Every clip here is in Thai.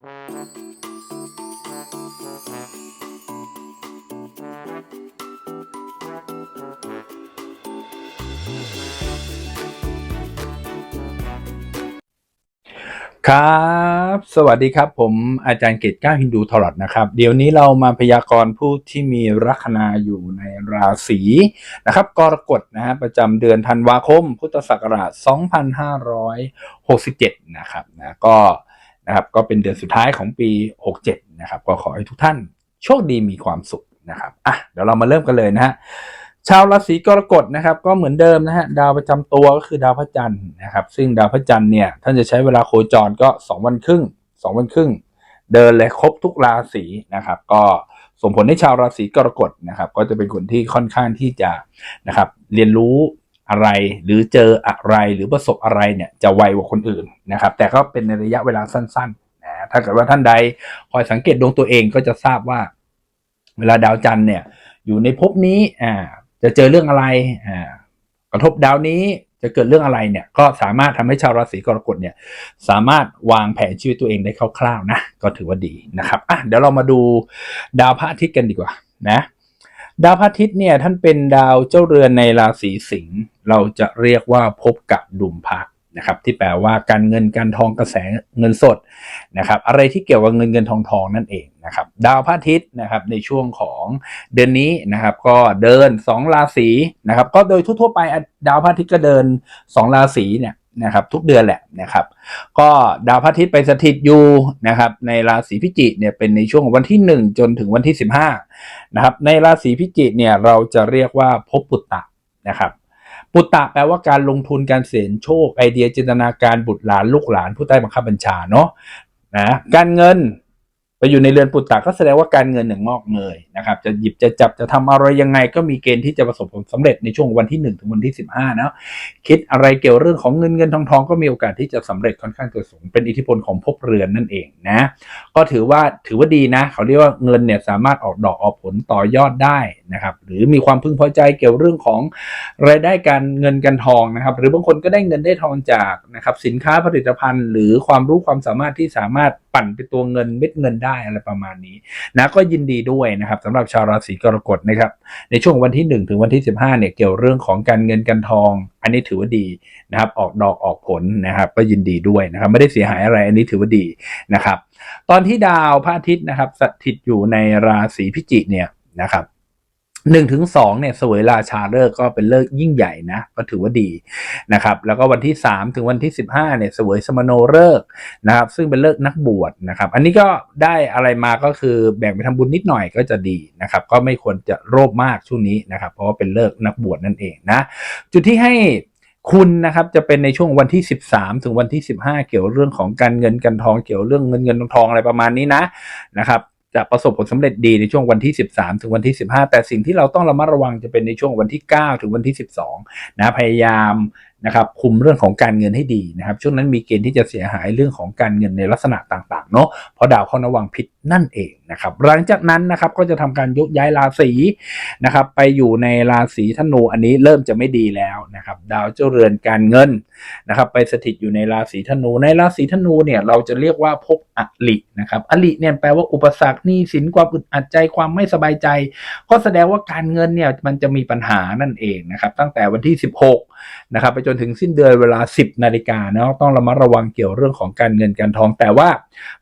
ครับสวัสดีครับ ผมอาจารย์เกตก้าฮินดูทอรอดนะครับ เดี๋ยวนี้เรามาพยากรณ์ผู้ที่มีลัคนาอยู่ในราศีนะครับกรกฎนะฮะประจำเดือนธันวาคม พุทธศักราช 2567 นะครับนะก็ นะครับก็เป็นเดือนสุดท้ายของปี 67 นะครับ ก็ขอให้ทุกท่านโชคดีมีความสุขนะครับอะเดี๋ยวเรามาเริ่มกันเลยนะฮะชาวราศีกรกฎนะครับ ก็เหมือนเดิมนะฮะดาวประจำตัวก็คือดาวพระจันทร์นะครับ ซึ่งดาวพระจันทร์เนี่ยท่านจะใช้เวลาโคจรก็ 2 วันครึ่ง 2 วันครึ่ง เดินเลยครบทุกราศีนะครับ ก็ส่งผลให้ชาวราศีกรกฎนะครับ ก็จะเป็นคนที่ค่อนข้างที่จะนะครับ เรียนรู้ อะไร หรือเจออะไรหรือประสบอะไรเนี่ยจะไวกว่าคนอื่นนะครับ แต่ก็เป็นในระยะเวลาสั้นๆนะถ้าเกิดว่าท่านใดคอยสังเกตดวงตัวเองก็จะทราบว่า เวลาดาวจันทร์เนี่ย อยู่ในภพนี้อ่าจะเจอเรื่องอะไรอ่ากระทบดาวนี้จะเกิดเรื่องอะไรเนี่ยก็สามารถทำให้ชาวราศีกรกฎเนี่ยสามารถวางแผนชีวิตตัวเองได้คร่าวๆนะก็ถือว่าดีนะครับอะเดี๋ยวเรามาดูดาวพระอาทิตย์กันดีกว่านะ ดาวพระอาทิตย์เนี่ยท่านเป็นดาวเจ้าเรือนในราศีสิงห์เราจะเรียกว่าพบกับดุมพระนะครับที่แปลว่าการเงินการทองกระแสเงินสดนะครับอะไรที่เกี่ยวกับเงินเงินทองทองนั่นเองนะครับดาวพระอาทิตย์นะครับในช่วงของเดือนนี้นะครับก็เดิน 2 ราศีนะครับก็โดยทั่วๆไปดาวพระอาทิตย์ก็เดิน 2 ราศีเนี่ย นะครับทุกเดือนแหละนะครับ ก็ดาวพระอาทิตย์ไปสถิตอยู่นะครับในราศีพิจิกเนี่ยเป็นในช่วงวันที่ 1 จนถึงวันที่ 15นะครับในราศีพิจิกเนี่ยเราจะเรียกว่าภพปุตตะนะครับปุตตะแปลว่าการลงทุนการเสี่ยงโชคไอเดียจินตนาการบุตรหลานลูกหลานผู้ใต้บังคับบัญชาเนาะนะการเงิน ไปอยู่ในเรือนปุตตะก็แสดงว่าการเงินเนี่ยงอกเงยนะครับ จะหยิบจะจับจะทำอะไรยังไงก็มีเกณฑ์ที่จะประสบผลสำเร็จในช่วงวันที่ 1 ถึงวันที่ 15เนาะคิดอะไรเกี่ยวเรื่องของเงินเงินทองทองก็มีโอกาสที่จะสำเร็จค่อนข้างจะสูงเป็นอิทธิพลของภพเรือนนั่นเองนะก็ถือว่าถือว่าดีนะ เขาเรียกว่าเงินเนี่ยสามารถออกดอกออกผลต่อยอดได้นะครับหรือมีความพึงพอใจเกี่ยวเรื่องของรายได้การเงินการทองนะครับ หรือบางคนก็ได้เงินได้ทองจากนะครับสินค้าผลิตภัณฑ์ หรือความรู้ความสามารถที่สามารถปั่นเป็นตัวเงินเม็ดเงินได้อะไรประมาณนี้นะก็ยินดีด้วยนะครับสำหรับชาวราศีกรกฎนะครับในช่วงวันที่ 1 ถึงวันที่ 15เนี่ยเกี่ยวเรื่องของการเงินการทอง อันนี้ถือว่าดีนะครับออกดอกออกผลนะครับก็ยินดีด้วยนะครับไม่ได้เสียหายอะไรอันนี้ถือว่าดีนะครับตอนที่ดาวพระอาทิตย์นะครับสถิตอยู่ในราศีพิจิกเนี่ยนะครับ หนึ่งถึงสองเนี่ยเสวยราชาเลิกก็เป็นเลิกยิ่งใหญ่นะก็ถือว่าดีนะครับ แล้วก็วันที่3ถึงวันที่15เนี่ยเสวยสมโนเลิกนะครับ ซึ่งเป็นเลิกนักบวชนะครับ อันนี้ก็ได้อะไรมาก็คือแบ่งไปทำบุญนิดหน่อยก็จะดีนะครับ ก็ไม่ควรจะโลภมากช่วงนี้นะครับ เพราะว่าเป็นเลิกนักบวชนั่นเองนะ จุดที่ให้คุณนะครับจะเป็นในช่วงวันที่ 13 ถึงวันที่ 15 เกี่ยวเรื่องของการเงินการทองเกี่ยวเรื่องเงินเงินทองทองอะไรประมาณนี้นะนะครับ จะประสบผลสำเร็จดีในช่วงวันที่ 13 ถึงวันที่ 15 แต่สิ่งที่เราต้องระมัดระวังจะเป็นในช่วงวันที่ 9 ถึงวันที่ 12 นะพยายามนะครับคุมเรื่องของการเงินให้ดีนะครับ ช่วงนั้นมีเกณฑ์ที่จะเสียหายเรื่องของการเงินในลักษณะต่างๆเนาะเพราะดาวเข้าระวังพิษนั่นเองนะครับหลังจากนั้นนะครับก็จะทำการยกย้ายราศีนะครับไปอยู่ในราศีธนูอันนี้เริ่มจะไม่ดีแล้วนะครับดาวเจ้าเรือนการเงินนะครับไปสถิตอยู่ในราศีธนูในราศีธนูเนี่ยเราจะเรียกว่าภพอลินะครับอลิเนี่ยแปลว่าอุปสรรคหนี้สินความอึดอัดใจความไม่สบายใจ ก็แสดงว่าการเงินเนี่ยมันจะมีปัญหานั่นเองนะครับตั้งแต่วันที่ 16นะครับไปจนถึงสิ้นเดือนเวลา 10นาฬิกาเนาะต้องระมัดระวังเกี่ยวเรื่องของการเงินการทอง แต่ว่า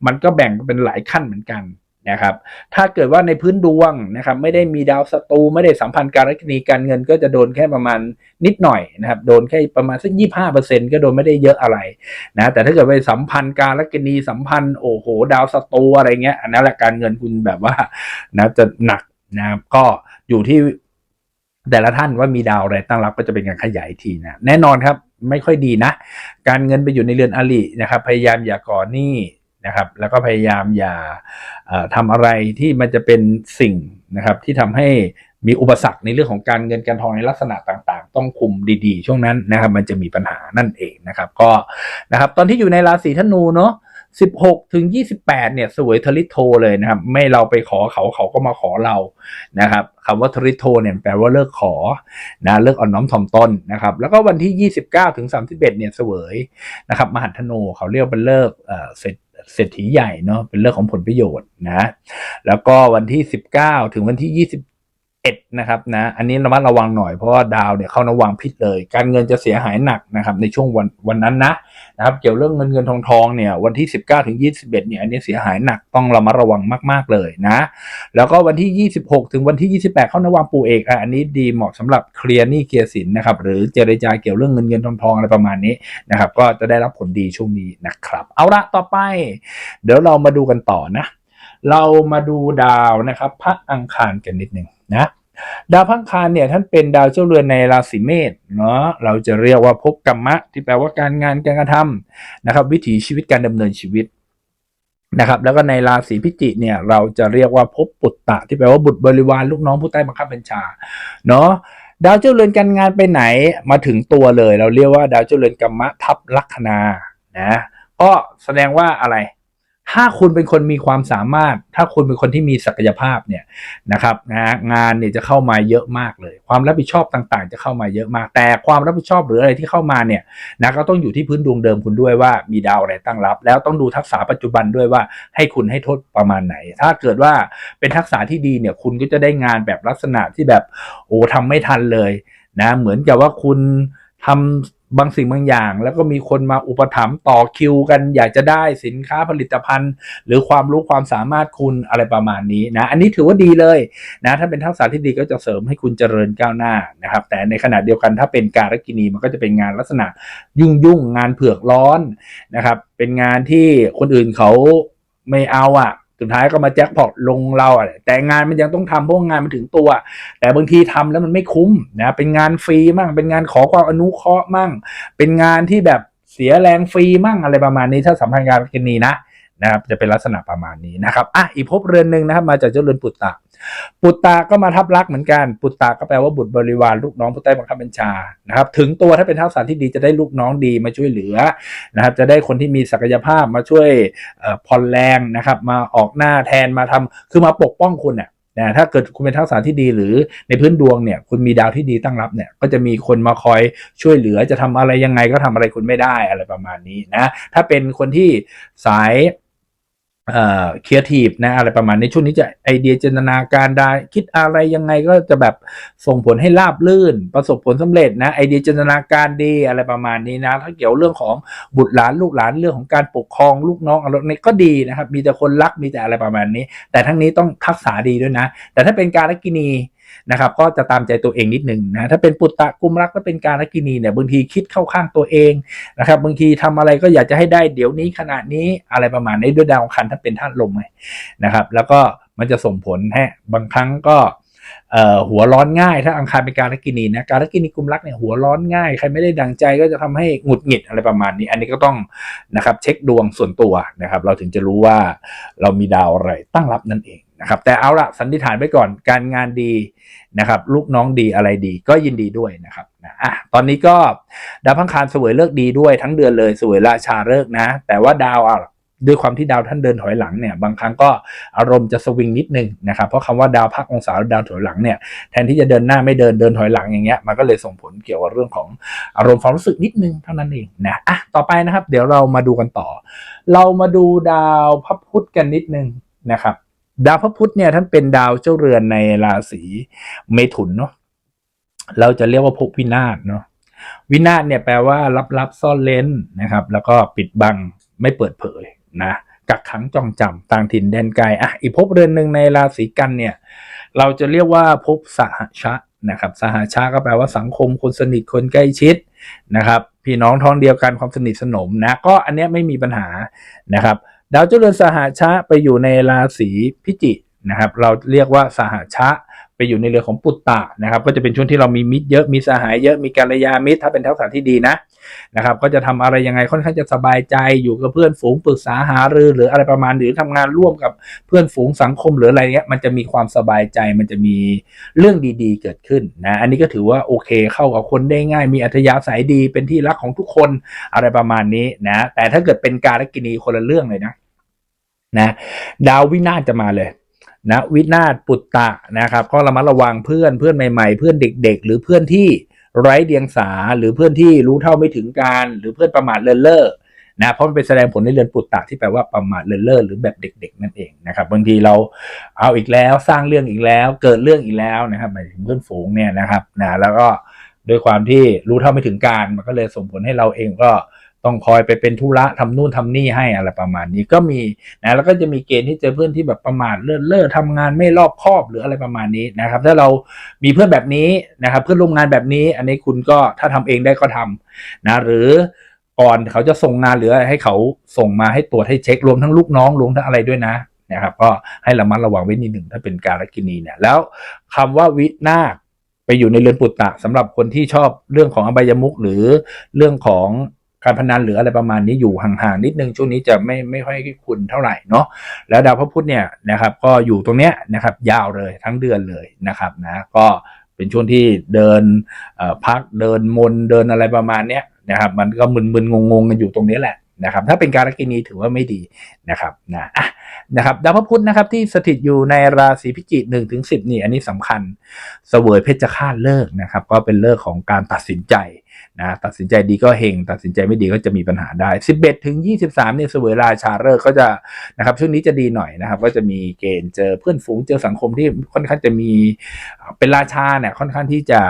มันก็แบ่งเป็นหลายขั้นเหมือนกันนะครับ ถ้าเกิดว่าในพื้นดวงนะครับ ไม่ได้มีดาวศัตรูไม่ได้สัมพันธ์การคณีการเงิน ก็จะโดนแค่ประมาณนิดหน่อยนะครับโดนแค่ประมาณสักยี่ห้าเปอร์เซ็นก็โดนไม่ได้เยอะอะไรนะแต่ถ้าเกิดไปสัมพันธ์การคณีสัมพันธ์โอ้โห ดาวศัตรูอะไรเงี้ยอันนั้นแหละการเงินคุณแบบว่านะจะหนักนะครับก็อยู่ที่แต่ละท่านว่ามีดาวอะไรตั้งรับก็จะเป็นการขยายทีนะแน่นอนครับไม่ค่อยดีนะ การเงินไปอยู่ในเรือนอลินะครับ พยายามอย่าก่อหนี้ นะครับ แล้วก็พยายามอย่าทำอะไรที่มันจะเป็นสิ่งนะครับ ที่ทำให้มีอุปสรรคในเรื่องของการเงินการทองในลักษณะต่างๆ ต้องคุมดีๆ ช่วงนั้นนะครับ มันจะมีปัญหานั่นเองนะครับ ก็นะครับตอนที่อยู่ในราศีธนูเนาะ16 ถึง 28 เนี่ยสวยทริโทเลยนะครับ ไม่เราไปขอเขาเขาก็มาขอเรานะครับคำว่าทริโทเนี่ยแปลว่าเลิกขอนะเลิกอ่อนน้อมถ่อมตนนะครับ แล้วก็วันที่ 29 ถึง 31 เนี่ยเสวยนะครับ มหันธนูเขาเรียกเป็นเลิกเอ่อเสร็จ เศรษฐีใหญ่เนาะเป็นเรื่องของผลประโยชน์นะแล้วก็วันที่ 19 ถึงวันที่ 21นะครับนะอันนี้ระมัดระวังหน่อยเพราะว่าดาวเนี่ยเข้านวังพิษเลย การเงินจะเสียหายหนักนะครับในช่วงวันวันนั้นนะนะครับเกี่ยวเรื่องเงินเงินทองทองเนี่ยวันที่ 19ถึง21เนี่ยอันนี้เสียหายหนักต้องระมัดระวังมาก ๆเลยนะ แล้วก็วันที่ 26 ถึงวันที่ 28 เข้านวังปูเอกอะอันนี้ดีเหมาะสำหรับเคลียร์หนี้เคลียร์สินนะครับหรือเจรจาเกี่ยวเรื่องเงินเงินทองทองอะไรประมาณนี้นะครับก็จะได้รับผลดีช่วงนี้นะครับ เอาละต่อไป เดี๋ยวเรามาดูกันต่อนะเรามาดูดาวนะครับพระอังคารกันนิดหนึ่งนะ ดาวพังคารเนี่ยท่านเป็นดาวเจ้าเรือนในราศีเมษเนาะเราจะเรียกว่าภพกรรมะ ที่แปลว่าการงานการกระทำนะครับ วิถีชีวิตการดำเนินชีวิตนะครับแล้วก็ในราศีพิจิกเนี่ยเราจะเรียกว่าภพปุตตะ ที่แปลว่าบุตรบริวารลูกน้องผู้ใต้บังคับบัญชาเนาะดาวเจ้าเรือนการงานไปไหนมาถึงตัวเลย เราเรียกว่าดาวเจ้าเรือนกรรมะทับลัคนานะก็แสดงว่าอะไร ถ้าคุณเป็นคนมีความสามารถ ถ้าคุณเป็นคนที่มีศักยภาพเนี่ยนะครับนะงานเนี่ยจะเข้ามาเยอะมากเลย ความรับผิดชอบต่างๆ จะเข้ามาเยอะมาก แต่ความรับผิดชอบหรืออะไรที่เข้ามาเนี่ยนะก็ต้องอยู่ที่พื้นดวงเดิมคุณด้วยว่ามีดาวอะไรตั้งรับ แล้วต้องดูทักษะปัจจุบันด้วยว่าให้คุณให้โทษประมาณไหน ถ้าเกิดว่าเป็นทักษะที่ดีเนี่ยคุณก็จะได้งานแบบลักษณะที่แบบโอ้ทำไม่ทันเลยนะเหมือนกับว่าคุณทำ บางสิ่งบางอย่าง แล้วก็มีคนมาอุปถัมภ์ต่อคิวกันอยากจะได้สินค้าผลิตภัณฑ์ หรือความรู้ความสามารถคุณอะไรประมาณนี้นะ อันนี้ถือว่าดีเลยนะถ้าเป็นทักษะที่ดีก็จะเสริมให้คุณเจริญก้าวหน้านะครับ แต่ในขณะเดียวกันถ้าเป็นการกินีมันก็จะเป็นงานลักษณะยุ่งยุ่งงานเผือกร้อนนะครับ เป็นงานที่คนอื่นเขาไม่เอาอะ สุดท้ายก็มาแจ็คพอตลงเราอะไรแต่งานมันยังต้องทำเพราะงานมันถึงตัว แต่บางทีทำแล้วมันไม่คุ้มนะเป็นงานฟรีมั่ง เป็นงานขอความอนุเคราะห์มั่ง เป็นงานที่แบบเสียแรงฟรีมั่งอะไรประมาณนี้ถ้าสัมพันธ์การกินีนะนะครับจะเป็นลักษณะประมาณนี้นะครับอะอีกภพเรือนหนึ่งนะครับ มาจากเจ้าเรือนปุตตะ ปุตตะก็มาทับลักเหมือนกัน ปุตตะก็แปลว่าบุตรบริวารลูกน้องผู้ใต้บังคับบัญชานะครับ ถึงตัวถ้าเป็นทักษะที่ดีจะได้ลูกน้องดีมาช่วยเหลือนะครับ จะได้คนที่มีศักยภาพมาช่วยผ่อนแรงนะครับ มาออกหน้าแทนมาทำคือมาปกป้องคุณเนี่ยนะถ้าเกิดคุณเป็นทักษะที่ดีหรือในพื้นดวงเนี่ยคุณมีดาวที่ดีตั้งรับเนี่ยก็จะมีคนมาคอยช่วยเหลือจะทำอะไรยังไงก็ทำอะไรคุณไม่ได้อะไรประมาณนี้นะถ้าเป็นคนที่สาย เอ่อครีเอทีฟนะอะไรประมาณนี้ช่วงนี้จะไอเดียจินตนาการได้ คิดอะไรยังไงก็จะแบบส่งผลให้ราบลื่น ประสบผลสำเร็จนะไอเดียจินตนาการดีอะไรประมาณนี้นะ ถ้าเกี่ยวเรื่องของบุตรหลานลูกหลานเรื่องของการปกครองลูกน้องอะไรนี้ก็ดีนะครับ มีแต่คนรักมีแต่อะไรประมาณนี้ แต่ทั้งนี้ต้องทักษะดีด้วยนะ แต่ถ้าเป็นการกินี นะครับก็จะตามใจตัวเองนิดหนึ่งนะถ้าเป็นปุตตะกุมรักก็เป็นการกินีเนี่ยบางทีคิดเข้าข้างตัวเองนะครับบางทีทำอะไรก็อยากจะให้ได้เดี๋ยวนี้ขนาดนี้อะไรประมาณนี้ด้วยดาวอังคันถ้าเป็นธาตุลมไงนะครับ แล้วก็มันจะส่งผลให้บางครั้งก็หัวร้อนง่าย ถ้าอังคารเป็นการกินีนะการกินีกุมรักเนี่ยหัวร้อนง่ายใครไม่ได้ดังใจก็จะทำให้หงุดหงิดอะไรประมาณนี้ อันนี้ก็ต้องนะครับเช็คดวงส่วนตัวนะครับ เราถึงจะรู้ว่าเรามีดาวอะไรตั้งรับนั่นเอง นะครับแต่เอาละสันนิษฐานไว้ก่อนการงานดีนะครับลูกน้องดีอะไรดีก็ยินดีด้วยนะครับนะอะตอนนี้ก็ดาวพังคารสวยเลิกดีด้วยทั้งเดือนเลยสวยราชาเลิกนะ แต่ว่าดาวอะด้วยความที่ดาวท่านเดินถอยหลังเนี่ยบางครั้งก็อารมณ์จะสวิงนิดนึงนะครับเพราะคำว่าดาวพักองศาดาวถอยหลังเนี่ยแทนที่จะเดินหน้าไม่เดินเดินถอยหลังอย่างเงี้ยมันก็เลยส่งผลเกี่ยวกับเรื่องของอารมณ์ความรู้สึกนิดนึงเท่านั้นเองนะอะต่อไปนะครับ เดี๋ยวเรามาดูกันต่อ เรามาดูดาวพระพุธกันนิดนึงนะครับ ดาวพระพุธเนี่ยท่านเป็นดาวเจ้าเรือนในราศีเมถุนเนาะเราจะเรียกว่าภพวินาศเนาะวินาศเนี่ยแปลว่าลับๆซ่อนเลนนะครับ แล้วก็ปิดบังไม่เปิดเผยนะกักขังจองจำต่างถิ่นแดนไกลอะอีกภพเรือนหนึ่งในราศีกันเนี่ย เราจะเรียกว่าภพสหชะนะครับ สหชาก็แปลว่าสังคมคนสนิทคนใกล้ชิดนะครับ พี่น้องท้องเดียวกันความสนิทสนมนะ ก็อันเนี้ยไม่มีปัญหานะครับ ดาวเจริญสหชะไปอยู่ในราศีพิจิกนะครับ เราเรียกว่าสหชะ ไปอยู่ในเรือของปุตตะนะครับ ก็จะเป็นช่วงที่เรามีมิตรเยอะมีสหายเยอะมีกัลยาณมิตร ถ้าเป็นทักษะที่ดีนะนะครับ ก็จะทำอะไรยังไงค่อนข้างจะสบายใจอยู่กับเพื่อนฝูงปรึกษาหารือหรืออะไรประมาณหรือทำงานร่วมกับเพื่อนฝูงสังคมหรืออะไรเงี้ยมันจะมีความสบายใจมันจะมีเรื่องดีๆ เกิดขึ้นนะอันนี้ก็ถือว่าโอเคเข้ากับคนได้ง่าย มีอัธยาศัยดีเป็นที่รักของทุกคนอะไรประมาณนี้นะแต่ถ้าเกิดเป็นการกินีคนละเรื่องเลยนะนะดาววินาศจะมาเลย นะวินาศปุตตะนะครับก็ระมัดระวังเพื่อนเพื่อนใหม่ๆ เพื่อนเด็ก ๆ หรือเพื่อนที่ไร้เดียงสาหรือเพื่อนที่รู้เท่าไม่ถึงการหรือเพื่อนประมาทเลินเล่อนะเพราะมันเป็นแสดงผลในเรือนปุตตะที่แปลว่าประมาทเลินเล่อหรือแบบเด็ก ๆ นั่นเองนะครับบางทีเราเอาอีกแล้วสร้างเรื่องอีกแล้ว เกิดเรื่องอีกแล้วนะครับหมายถึงเพื่อนฝูงเนี่ยนะครับนะแล้วก็ด้วยความที่รู้เท่าไม่ถึงการมันก็เลยส่งผลให้เราเองก็ ต้องคอยไปเป็นธุระทำนู่นทำนี่ให้อะไรประมาณนี้ก็มีนะแล้วก็จะมีเกณฑ์ที่เจอเพื่อนที่แบบประมาทเลินเล่อทำงานไม่รอบคอบหรืออะไรประมาณนี้นะครับ ถ้าเรามีเพื่อนแบบนี้นะครับ เพื่อนร่วมงานแบบนี้ อันนี้คุณก็ถ้าทำเองได้ก็ทำนะหรือก่อนเขาจะส่งงานหรืออะไรให้เขาส่งมาให้ตรวจให้เช็ครวมทั้งลูกน้องรวมทั้งอะไรด้วยนะนะครับ ก็ให้ระมัดระวังไว้นิดหนึ่งถ้าเป็นการลกินีเนี่ยแล้วคำว่าวินาศไปอยู่ในเรือนปุตตะสำหรับคนที่ชอบเรื่องของอบายมุกหรือเรื่องของ การพนันหรืออะไรประมาณนี้อยู่ห่างๆนิดนึงช่วงนี้จะไม่ไม่ค่อยคุณเท่าไหร่เนาะแล้วดาวพระพุธเนี่ยนะครับก็อยู่ตรงเนี้ยนะครับยาวเลยทั้งเดือนเลยนะครับนะก็เป็นช่วงที่เดินพักเดินมนเดินอะไรประมาณเนี้ยนะครับมันก็มึนๆงงๆกันอยู่ตรงนี้แหละนะครับถ้าเป็นการกินีถือว่าไม่ดีนะครับนะนะครับดาวพระพุธนะครับที่สถิตอยู่ในราศีพิจิกหนึ่งถึงสิบนี่อันนี้สำคัญเสวยเพชฌฆาตเลิกนะครับ ก็เป็นเลิกของการตัดสินใจ นะตัดสินใจดีก็เฮงตัดสินใจไม่ดีก็จะมีปัญหาได้ 11 ถึง 23เนี่ยเสวยราชาเลิกก็จะนะครับช่วงนี้จะดีหน่อยนะครับก็จะมีเกณฑ์เจอเพื่อนฝูงเจอสังคมที่ค่อนข้างจะมีเป็นราชาเนี่ยค่อนข้างที่จะ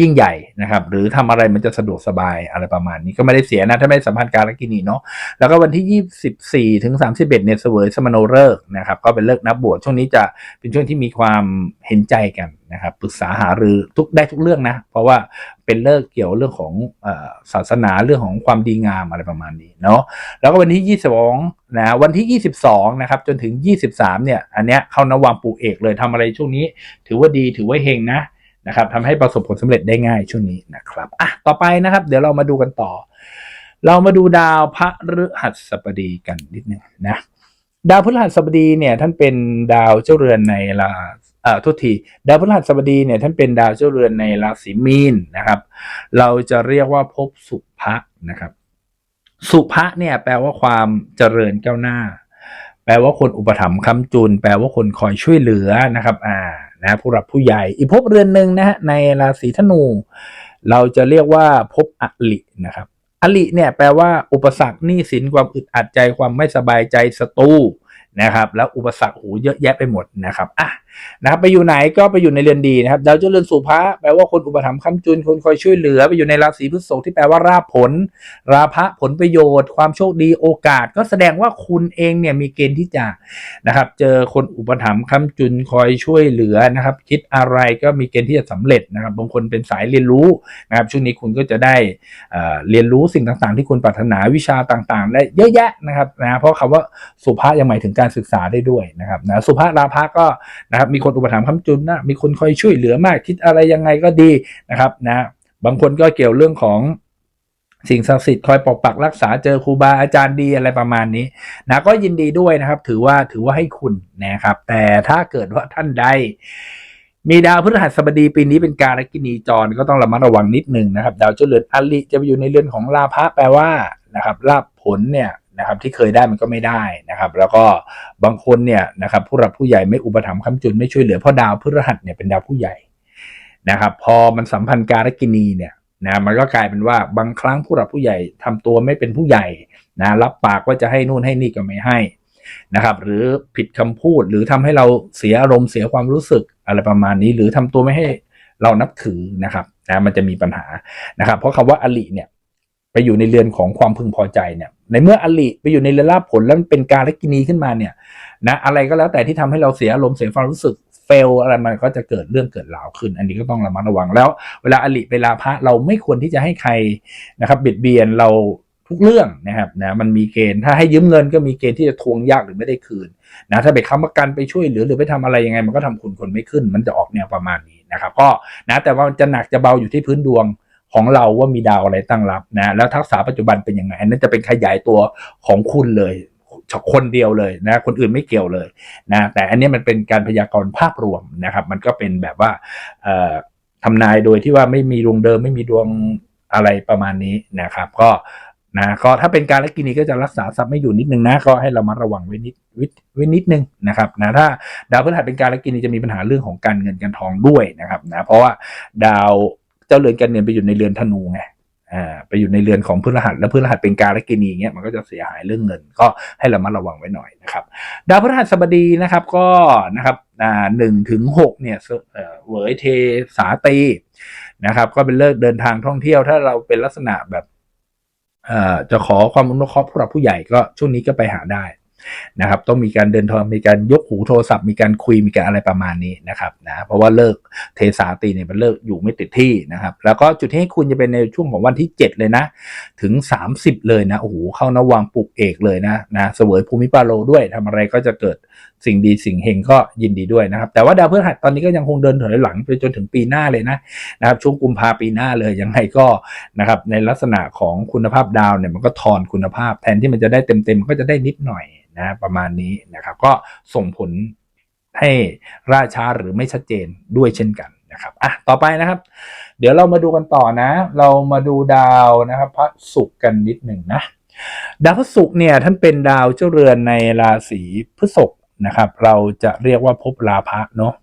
ยิ่งใหญ่นะครับ หรือทำอะไรมันจะสะดวกสบายอะไรประมาณนี้ก็ไม่ได้เสียนะ ถ้าไม่สัมพันธ์การกินีเนาะแล้วก็วันที่ 24 ถึง 31เนี่ยเสวยสมโนเลิกนะครับ ก็เป็นเลิกนับบวชช่วงนี้จะเป็นช่วงที่มีความเห็นใจกันนะครับปรึกษาหารือทุกได้ทุกเรื่องนะ เพราะว่าเป็นเลิกเกี่ยวเรื่องของศาสนาเรื่องของความดีงามอะไรประมาณนี้เนาะแล้วก็วันที่ 22นะวันที่ 22นะครับจนถึง 23เนี่ยอันเนี้ยเข้านวังปูเอกเลยทำอะไรช่วงนี้ ถือว่าดีถือว่าเฮงนะ นะครับทำให้ประสบผลสำเร็จได้ง่ายช่วงนี้นะครับอะต่อไปนะครับ เดี๋ยวเรามาดูกันต่อ เรามาดูดาวพระฤหัสบดีกันนิดนึงนะดาวพฤหัสบดีเนี่ยท่านเป็นดาวเจ้าเรือนในราเอ่อทุทีดาวพฤหัสบดีเนี่ยท่านเป็นดาวเจ้าเรือนในราศีมีนนะครับ เราจะเรียกว่าภพสุภะนะครับ สุภะเนี่ยแปลว่าความเจริญก้าวหน้า แปลว่าคนอุปถัมภ์ค้ำจุน แปลว่าคนคอยช่วยเหลือนะครับ อ่า นะผู้หลักผู้ใหญ่อีกภพเรือนหนึ่งนะฮะในราศีธนู เราจะเรียกว่าภพอลินะครับอลิเนี่ยแปลว่าอุปสรรคหนี้สินความอึดอัดใจความไม่สบายใจศัตรูนะครับ แล้วอุปสรรคหูเยอะแยะไปหมดนะครับอะ นะครับไปอยู่ไหนก็ไปอยู่ในเรือนดีนะครับดาวเจ้าเรือนสุภะแปลว่าคนอุปถัมภ์ค้ำจุนคนคอยช่วยเหลือ ไปอยู่ในราศีพฤษภที่แปลว่าราบผล ราภะผลประโยชน์ ความโชคดีโอกาส ก็แสดงว่าคุณเองเนี่ยมีเกณฑ์ที่จะนะครับ เจอคนอุปถัมภ์ค้ำจุนคอยช่วยเหลือนะครับ คิดอะไรก็มีเกณฑ์ที่จะสำเร็จนะครับบางคนเป็นสายเรียนรู้นะครับช่วงนี้คุณก็จะได้เรียนรู้สิ่งต่างๆ ที่คุณปรารถนาวิชาต่างๆ ได้เยอะแยะนะครับนะเพราะคำว่าสุภาพยังหมายถึงการศึกษาได้ด้วยนะครับนะสุภาพราภาก็นะครับมีคนอุปถัมภ์คำจุนนะมีคนคอยช่วยเหลือมากคิดอะไรยังไงก็ดีนะครับนะบางคนก็เกี่ยวเรื่องของสิ่งศักดิ์สิทธิ์คอยปกปักรักษาเจอครูบาอาจารย์ดีอะไรประมาณนี้นะก็ยินดีด้วยนะครับ ถือว่าถือว่าให้คุณนะครับ แต่ถ้าเกิดว่าท่านใด มีดาวพฤหัสบดีปีนี้เป็นการกินีจรก็ต้องระมัดระวังนิดหนึ่งนะครับ ดาวเจ้าเรือนอลิจะไปอยู่ในเรือนของลาภะแปลว่านะครับลาภผลเนี่ย นะครับที่เคยได้มันก็ไม่ได้นะครับ แล้วก็บางคนเนี่ยนะครับผู้หลักผู้ใหญ่ไม่อุปถัมภ์ค้ำจุนไม่ช่วยเหลือเพราะดาวพฤหัสเนี่ยเป็นดาวผู้ใหญ่นะครับ พอมันสัมพันธ์การกินีเนี่ยนะมันก็กลายเป็นว่าบางครั้งผู้หลักผู้ใหญ่ทำตัวไม่เป็นผู้ใหญ่นะรับปากว่าจะให้นู่นให้นี่ก็ไม่ให้นะครับ หรือผิดคำพูดหรือทำให้เราเสียอารมณ์เสียความรู้สึกอะไรประมาณนี้ หรือทำตัวไม่ให้เรานับถือนะครับนะมันจะมีปัญหานะครับ เพราะคำว่าอลิเนี่ยไปอยู่ในเรือนของความพึงพอใจเนี่ย ในเมื่ออลิไปอยู่ในเรือลาภผลแล้วมันเป็นการลกินีขึ้นมาเนี่ยนะอะไรก็แล้วแต่ที่ทำให้เราเสียอารมณ์เสียความรู้สึกเฟลอะไรมันก็จะเกิดเรื่องเกิดราวขึ้น อันนี้ก็ต้องระมัดระวังแล้ว เวลาอลิไปลาพระเราไม่ควรที่จะให้ใครนะครับเบียดเบียนเราทุกเรื่องนะครับนะมันมีเกณฑ์ถ้าให้ยืมเงินก็มีเกณฑ์ที่จะทวงยากหรือไม่ได้คืนนะถ้าไปค้ำประกันไปช่วยเหลือหรือไปทำอะไรยังไง มันก็ทำคุณคนไม่ขึ้น มันจะออกแนวประมาณนี้นะครับก็นะแต่ว่าจะหนักจะเบาอยู่ที่พื้นดวง ของเราว่ามีดาวอะไรตั้งรับนะแล้วทักษะปัจจุบันเป็นยังไงนนั้นจะเป็นขยายตัวของคุณเลยคนเดียวเลยนะคนอื่นไม่เกี่ยวเลยนะแต่อันนี้มันเป็นการพยากรณ์ภาพรวมนะครับ มันก็เป็นแบบว่าทำนายโดยที่ว่าไม่มีดวงเดิมไม่มีดวงอะไรประมาณนี้นะครับ ก็นะก็ถ้าเป็นการละกินีก็จะรักษาทรัพย์ไม่อยู่นิดนึงนะก็ให้เรามาระวังไว้นิดไว้นิดนึงนะครับนะถ้าดาวพฤหัสเป็นการละกินีจะมีปัญหาเรื่องของการเงินการทองด้วยนะครับนะเพราะว่าดาว เจ้าเรือนการเงินไปอยู่ในเรือนธนูไงอ่าไปอยู่ในเรือนของพฤหัสแล้วพฤหัสเป็นการกินีเงี้ยมันก็จะเสียหายเรื่องเงิน ก็ให้เรามาระวังไว้หน่อยนะครับ ดาวพฤหัสบดีนะครับก็นะครับอ่าหนึ่งถึงหกเนี่ยเอ่อเหวยเทสาตีนะครับก็เป็นเลิกเดินทางท่องเที่ยวถ้าเราเป็นลักษณะแบบเอ่อจะขอความอนุเคราะห์ผู้หลักผู้ใหญ่ก็ช่วงนี้ก็ไปหาได้ นะครับต้องมีการเดินทางมีการยกหูโทรศัพท์ มีการคุยมีการอะไรประมาณนี้นะครับนะเพราะว่าเลิกเทสาตีเนี่ยมันเลิกอยู่ไม่ติดที่นะครับ แล้วก็จุดที่ให้คุณจะเป็นในช่วงของวันที่ 7 เลยนะ ถึง 30 เลยนะโอ้โหเข้านวังปลุกเอกเลยนะนะเสวยภูมิปาโลด้วยทำอะไรก็จะเกิดสิ่งดีสิ่งเฮงก็ยินดีด้วยนะครับ แต่ว่าดาวพฤหัสตอนนี้ก็ยังคงเดินถอยหลังไปจนถึงปีหน้าเลยนะนะครับช่วงกุมภาปีหน้าเลยยังไงก็นะครับในลักษณะของคุณภาพดาวเนี่ยมันก็ทอนคุณภาพแทนที่มันจะได้เต็มๆก็จะได้นิดหน่อย นะประมาณนี้นะครับ ก็ส่งผลให้ราช้าหรือไม่ชัดเจนด้วยเช่นกันนะครับอะต่อไปนะครับ เดี๋ยวเรามาดูกันต่อนะ เรามาดูดาวนะครับพระศุกร์กันนิดหนึ่งนะดาวพระศุกร์เนี่ยท่านเป็นดาวเจ้าเรือนในราศีพฤษภนะครับ เราจะเรียกว่าภพลาภะเนาะ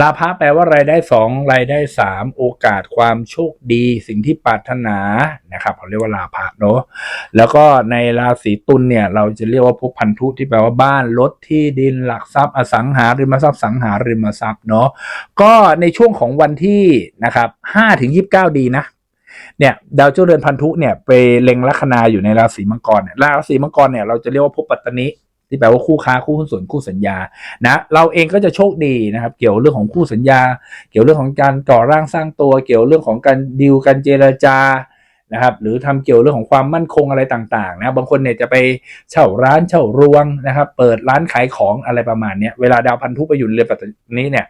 ลาภะแปลว่ารายได้สองรายได้สามโอกาสความโชคดีสิ่งที่ปรารถนานะครับเขาเรียกว่าลาภะเนาะแล้วก็ในราศีตุลเนี่ยเราจะเรียกว่าภพพันธุที่แปลว่าบ้านรถที่ดินหลักทรัพย์อสังหาริมทรัพย์สังหาริมทรัพย์เนาะก็ในช่วงของวันที่นะครับห้าถึงยีิบเก้าดีนะเนี่ยดาวเจ้าเรือนพันธุเนี่ยไปเล็งลัคนาอยู่ในราศีมังกรเนี่ยราศีมังกรเนี่ยเราจะเรียกว่าภพปัตตนิ ที่แปลว่าคู่ค้าคู่หุ้นส่วนคู่สัญญานะเราเองก็จะโชคดีนะครับ เกี่ยวเรื่องของคู่สัญญา เกี่ยวเรื่องของการก่อร่างสร้างตัว เกี่ยวเรื่องของการดิวการเจรจานะครับหรือทำเกี่ยวเรื่องของความมั่นคงอะไรต่างๆนะบางคนเนี่ยจะไปเช่าร้านเช่ารวงนะครับ เปิดร้านขายของอะไรประมาณนี้เวลาดาวพันธุไปอยู่เรือนปัตตนี้เนี่ย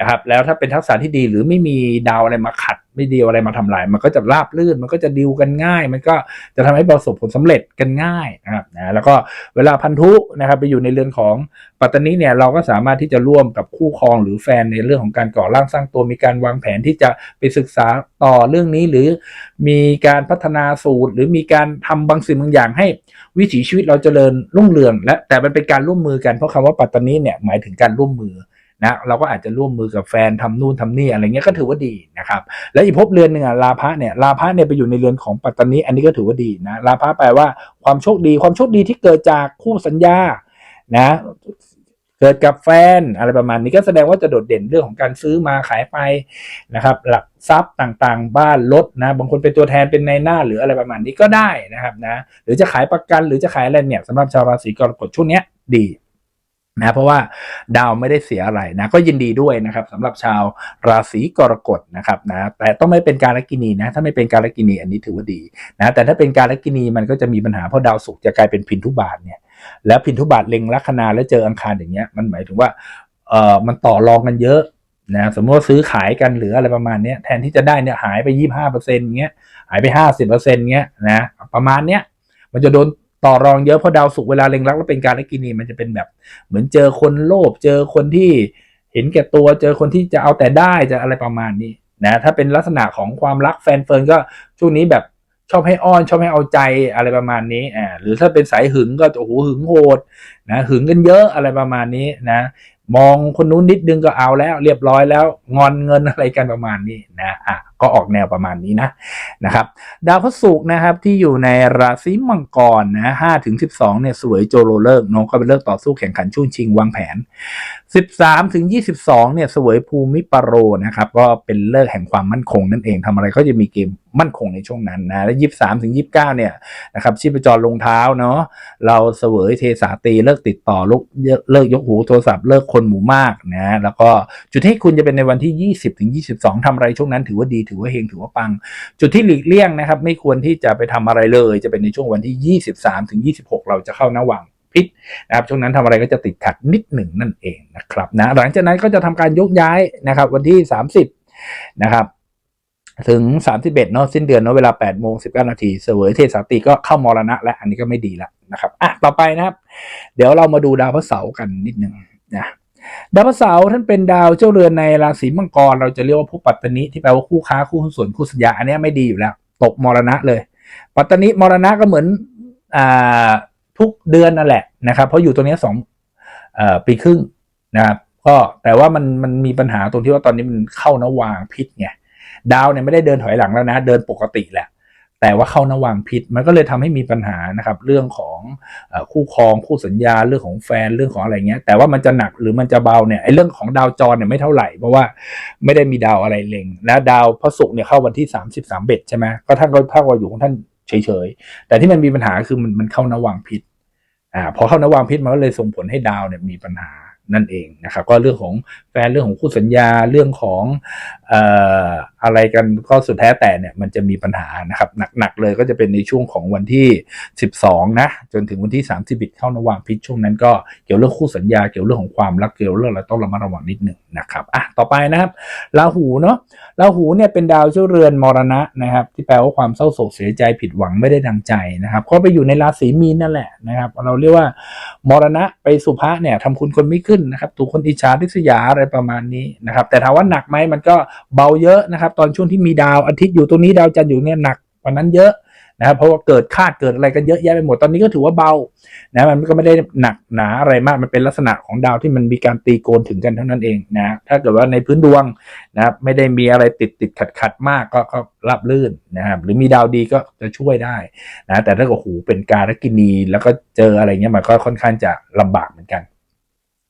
นะครับแล้วถ้าเป็นทักษะที่ดีหรือไม่มีดาวอะไรมาขัด ไม่ดีอะไรมาทำลาย มันก็จะราบลื่นมันก็จะดิวกันง่าย มันก็จะทำให้ประสบผลสำเร็จกันง่ายนะครับนะแล้วก็เวลาพันธุนะครับไปอยู่ในเรือนของปัตตานีเนี่ยเราก็สามารถที่จะร่วมกับคู่ครองหรือแฟนในเรื่องของการก่อร่างสร้างตัวมีการวางแผนที่จะไปศึกษาต่อเรื่องนี้หรือมีการพัฒนาสูตร หรือมีการทำบางสิ่งบางอย่างให้วิถีชีวิตเราเจริญรุ่งเรือง และแต่มันเป็นการร่วมมือกันเพราะคำว่าปัตตานีเนี่ยหมายถึงการร่วมมือ นะเราก็อาจจะร่วมมือกับแฟนทำนู่นทำนี่อะไรเงี้ยก็ถือว่าดีนะครับแล้วอีกภพเรือนหนึ่งอะลาภะเนี่ยลาภะเนี่ยไปอยู่ในเรือนของปัตตานีอันนี้ก็ถือว่าดีนะลาภะแปลว่าความโชคดีความโชคดีที่เกิดจากคู่สัญญานะเกิดกับแฟนอะไรประมาณนี้ก็แสดงว่าจะโดดเด่นเรื่องของการซื้อมาขายไปนะครับ หลักทรัพย์ต่างๆ บ้านรถนะ บางคนเป็นตัวแทนเป็นในหน้าหรืออะไรประมาณนี้ก็ได้นะครับนะหรือจะขายประกันหรือจะขายอะไรเนี่ยสำหรับชาวราศีกรกฎช่วงนี้ดี นะเพราะว่าดาวไม่ได้เสียอะไรนะก็ยินดีด้วยนะครับสำหรับชาวราศีกรกฎนะครับนะแต่ต้องไม่เป็นการลกินีนะถ้าไม่เป็นการลกินีอันนี้ถือว่าดีนะแต่ถ้าเป็นการลกินีมันก็จะมีปัญหาเพราะดาวศุกร์จะกลายเป็นพินทุบาทเนี่ยแล้วพินทุบาทเล็งลัคนาแล้วเจออังคารอย่างเงี้ยมันหมายถึงว่าเออมันต่อรองกันเยอะนะสมมติว่าซื้อขายกันหรืออะไรประมาณนี้แทนที่จะได้เนี่ยหายไปยี่ห้าเปอร์เซ็นต์เงี้ยหายไปห้าสิบเปอร์เซ็นต์เงี้ยนะประมาณเนี้ยมันจะโดน ต่อรองเยอะเพราะดาวสุกเวลาเล็งรักแล้วเป็นการลกินีมันจะเป็นแบบ เหมือนเจอคนโลภเจอคนที่เห็นแก่ตัวเจอคนที่จะเอาแต่ได้จะอะไรประมาณนี้นะถ้าเป็นลักษณะของความรักแฟนเฟิร์นก็ช่วงนี้แบบชอบให้อ้อนชอบให้เอาใจอะไรประมาณนี้อ่าหรือถ้าเป็นสายหึงก็โอ้โหหึงโหดนะหึงกันเยอะอะไรประมาณนี้นะ มองคนนู้นนิดนึงก็เอาแล้ว เรียบร้อยแล้ว งอนเงินอะไรกันประมาณนี้นะอะก็ออกแนวประมาณนี้นะนะครับ ดาวพฤหัสนะครับที่อยู่ในราศีมังกรนะห้าถึงสิบสองเนี่ยสวยโจโรเลิกน้องก็เป็นเลิกต่อสู้แข่งขันช่วงชิงวางแผนสิบสามถึงยี่สิบสองเนี่ยสวยภูมิปรโรนะครับ ก็เป็นเลิกแห่งความมั่นคงนั่นเองทำอะไรก็จะมีเกม มั่นคงในช่วงนั้นนะแล้วยี่สามถึงยี่บเก้าเนี่ยนะครับชีพจรลงเท้าเนาะเราเสวยเทสาตีเลิกติดต่อลุกเลิกยกหูโทรศัพท์เลิกคนหมู่มากนะแล้วก็จุดที่คุณจะเป็นในวันที่ยี่สิบถึงยี่สิบสองทำอะไรช่วงนั้นถือว่าดีถือว่าเฮงถือว่าปัง จุดที่หลีกเลี่ยงนะครับ ไม่ควรที่จะไปทำอะไรเลย จะเป็นในช่วงวันที่23ถึง26เราจะเข้าหน้าวังพิษนะครับช่วงนั้นทำอะไรก็จะติดขัดนิดหนึ่งนั่นเองนะครับนะหลังจากนั้นก็จะทำการยกย้ายนะครับ วันที่ 30นะครับ ถึง 31เนาะสิ้นเดือนเนาะเวลา8โมง19นาทีเสวยเทสาติก็เข้ามรณะและอันนี้ก็ไม่ดีละนะครับอะต่อไปนะครับ เดี๋ยวเรามาดูดาวพระเสาร์กันนิดหนึ่งนะดาวพระเสาร์ท่านเป็นดาวเจ้าเรือนในราศีมังกร เราจะเรียกว่าผู้ปัตตนิที่แปลว่าคู่ค้าคู่หุ้นส่วนคู่สัญญาอันนี้ไม่ดีอยู่แล้ว ตกมรณะเลย ปัตตนิมรณะก็เหมือนอ่าทุกเดือนนั่นแหละนะครับเพราะอยู่ตรงนี้สองปีครึ่งนะครับก็แต่ว่ามันมันมีปัญหาตรงที่ว่าตอนนี้มันเข้านวางพิษไง ดาวเนี่ยไม่ได้เดินถอยหลังแล้วนะ เดินปกติแหละ แต่ว่าเข้านวางพิษมันก็เลยทำให้มีปัญหานะครับ เรื่องของอคู่ครองคู่สัญญาเรื่องของแฟนเรื่องของอะไรเงี้ย แต่ว่ามันจะหนักหรือมันจะเบาเนี่ยไอ้เรื่องของดาวจรเนี่ยไม่เท่าไหร่ เพราะว่าไม่ได้มีดาวอะไรเล็งและดาวพระศุกร์เนี่ยเข้าวันที่ 33เบ็ดใช่ไหมก็ท่านก็ถ้าว่าอยู่ของท่านเฉยๆ แต่ที่มันมีปัญหาคือมันมันเข้านวางพิษอ่าพอเข้านวางพิษมันก็เลยส่งผลให้ดาวเนี่ยมีปัญหานั่นเองนะครับก็เรื่องของแฟนเรื่องของคู่สัญญาเรื่องของเอ่ออะไรกันก็สุดแท้แต่เนี่ยมันจะมีปัญหานะครับ หนักๆเลยก็จะเป็นในช่วงของวันที่ 12 นะ จนถึงวันที่ 30เข้านวางพิษช่วงนั้นก็เกี่ยวเรื่องคู่สัญญาเกี่ยวเรื่องของความรักเกี่ยวเรื่องอะไรต้องระมัดระวังนิดหนึ่งนะครับอะต่อไปนะครับราหูเนาะราหูเนี่ยเป็นดาวเจ้าเรือนมรณะนะครับ ที่แปลว่าความเศร้าโศกเสียใจผิดหวังไม่ได้ดังใจนะครับก็ไปอยู่ในราศีมีนนั่นแหละนะครับ เราเรียกว่ามรณะไปสุภะเนี่ยทำคุณคนไม่ขึ้นนะครับถูกคนอิจฉาริษยาอะไรประมาณนี้นะครับ แต่ถามว่าหนักไหมมันก็เบาเยอะนะครับตอนช่วงที่มีดาวอาทิตย์อยู่ตรงนี้ดาวจันทร์อยู่เนี่ยหนักกว่านั้นเยอะนะครับเพราะว่าเกิดคาดเกิดอะไรกันเยอะแยะไปหมดตอนนี้ก็ถือว่าเบานะมันก็ไม่ได้หนักหนาอะไรมากมันเป็นลักษณะของดาวที่มันมีการตีโกนถึงกันเท่านั้นเองนะถ้าเกิดว่าในพื้นดวงนะครับไม่ได้มีอะไรติดติดขัดขัดมากก็ก็รับลื่นนะครับหรือมีดาวดีก็จะช่วยได้นะแต่ถ้าเกิดโอ้โหเป็นการกินีแล้วก็เจออะไรเงี้ยมันก็ค่อนข้างจะลำบากเหมือนกัน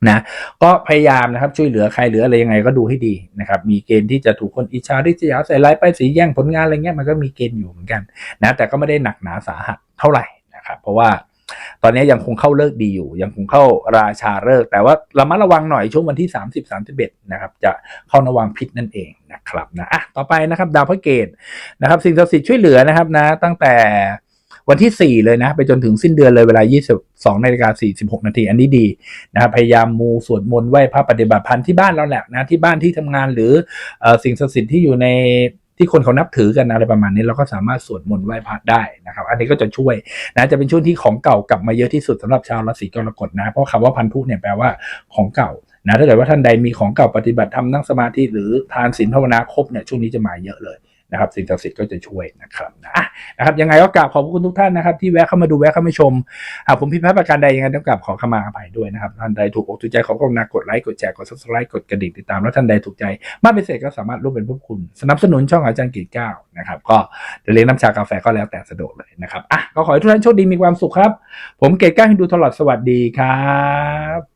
นะก็พยายามนะครับช่วยเหลือใครหรืออะไรยังไงก็ดูให้ดีนะครับ มีเกณฑ์ที่จะถูกคนอิจฉาริษยาใส่ร้ายป้ายสีแย่งผลงานอะไรเงี้ยมันก็มีเกณฑ์อยู่เหมือนกันนะแต่ก็ไม่ได้หนักหนาสาหัสเท่าไหร่นะครับเพราะว่าตอนนี้ยังคงเข้าเลิกดีอยู่ ยังคงเข้าราชาเลิก แต่ว่าระมัดระวังหน่อยช่วงวันที่ 30 31นะครับจะเข้านวังพิษนั่นเองนะครับนะอะต่อไปนะครับดาวพระเกตนะครับสิ่งศักดิ์สิทธิ์ช่วยเหลือนะครับนะตั้งแต่ วันที่ 4 เลยนะ ไปจนถึงสิ้นเดือนเลยเวลา 22นาฬิกา46นาทีอันนี้ดีนะครับพยายามมูสวดมนต์ไหว้พระปฏิบัติพันธ์ที่บ้านเราแหละนะที่บ้านที่ทำงานหรือสิ่งศักดิ์สิทธิ์ที่อยู่ในที่คนเขานับถือกันอะไรประมาณนี้เราก็สามารถสวดมนต์ไหว้พระได้นะครับ อันนี้ก็จะช่วยนะจะเป็นช่วงที่ของเก่ากลับมาเยอะที่สุดสำหรับชาวราศีกรกฎนะเพราะคำว่าพันธุเนี่ยแปลว่าของเก่านะถ้าเกิดว่าท่านใดมีของเก่าปฏิบัติทำนั่งสมาธิหรือทานศีลภาวนาครบเนี่ยช่วงนี้จะมาเยอะเลย นะครับสิ่งศักดิ์สิทธิ์ก็จะช่วยนะครับนะนะครับยังไงก็กราบขอบคุณทุกท่านนะครับที่แวะเข้ามาดูแวะเข้ามาชมหากผมผิดพลาดประการใดยังไงต้องกราบขอขมาอภัยด้วยนะครับท่านใดถูกอกถูกใจขอกรุณากดไลค์กดแชร์กด subscribe กดกระดิ่งติดตามแล้วท่านใดถูกใจ มากเป็นเศษก็สามารถร่วมเป็นผู้คุณสนับสนุนช่องอาจารย์กีดเก้านะครับก็จะเลี้ยงน้ำชากาแฟก็แล้วแต่สะดวกเลยนะครับอะก็ขอให้ทุกท่านโชคดีมีความสุขครับ ผมเกดก้าฮินดูตลอดสวัสดีครับ